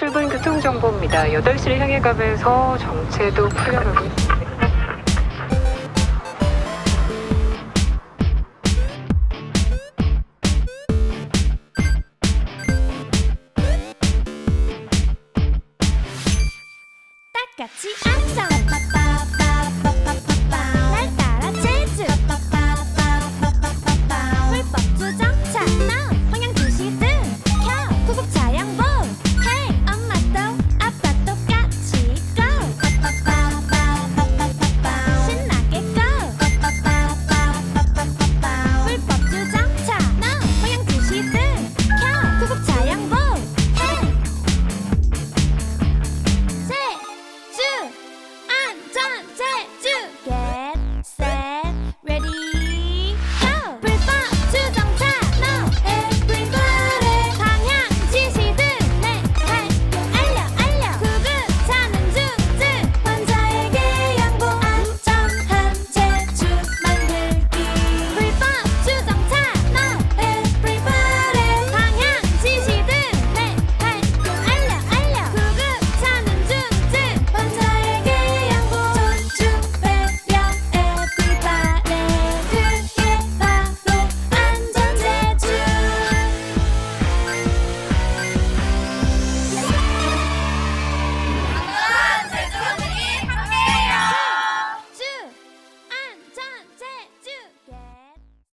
출근 교통 정보입니다. 8시를 향해 가면서 정체도 풀려가고 있습니다. 똑같이 안전